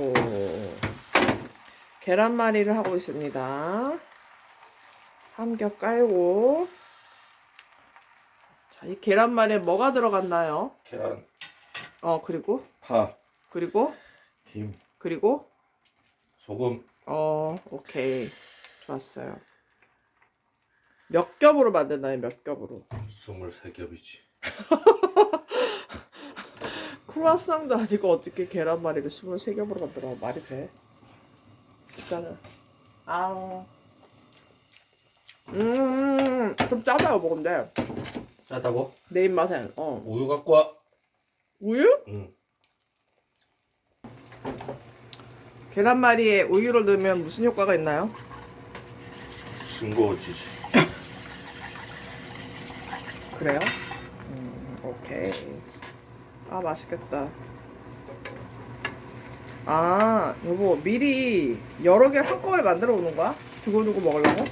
오. 계란말이를 하고 있습니다. 한겹 깔고. 자, 이 계란말이에 뭐가 들어갔나요? 계란, 어, 그리고, 파, 그리고, 김, 그리고, 소금. 어, 오케이. 좋았어요. 몇 겹으로 만드나요? 몇 겹으로? 23겹이지. 크루아상도 아니고 어떻게 계란말이를 23겹으로 만들어? 말이 돼? 일단은 아우 음, 좀 짜다요 먹은데 짜다고? 내 입맛엔 어 우유 갖고 와. 우유? 응. 계란말이에 우유를 넣으면 무슨 효과가 있나요? 싱거워지지. 그래요? 음, 오케이 아 맛있겠다 아 여보 미리 여러 개 한꺼번에 만들어 오는 거야? 두고두고 먹으려고?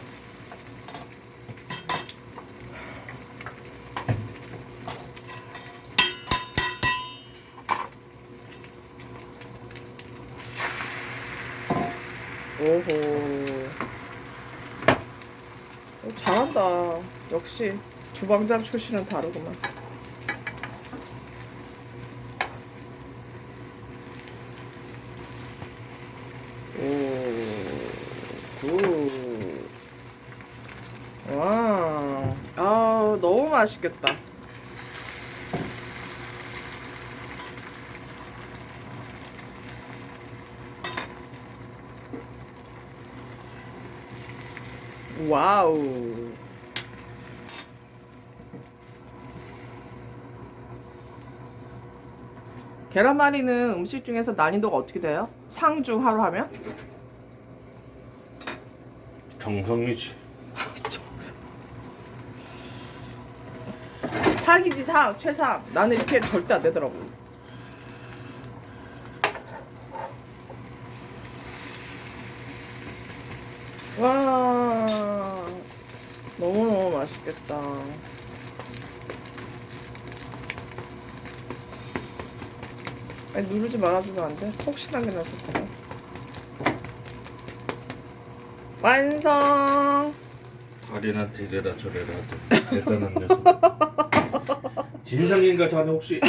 오호 어, 잘한다 역시 주방장 출신은 다르구만 굿. 와, 아, 너무 맛있겠다. 와우. 계란말이는 음식 중에서 난이도가 어떻게 돼요? 상중 하루 하면? 정성이지. 상이지 상 최상 나는 이렇게 절대 안 되더라고 와 너무 너무 맛있겠다 아니 누르지 말아주면 안 돼? 혹시나 그냥 좋다 완성 다리나 데려라 저래라 대단한 녀석. 진상인가 자네 혹시?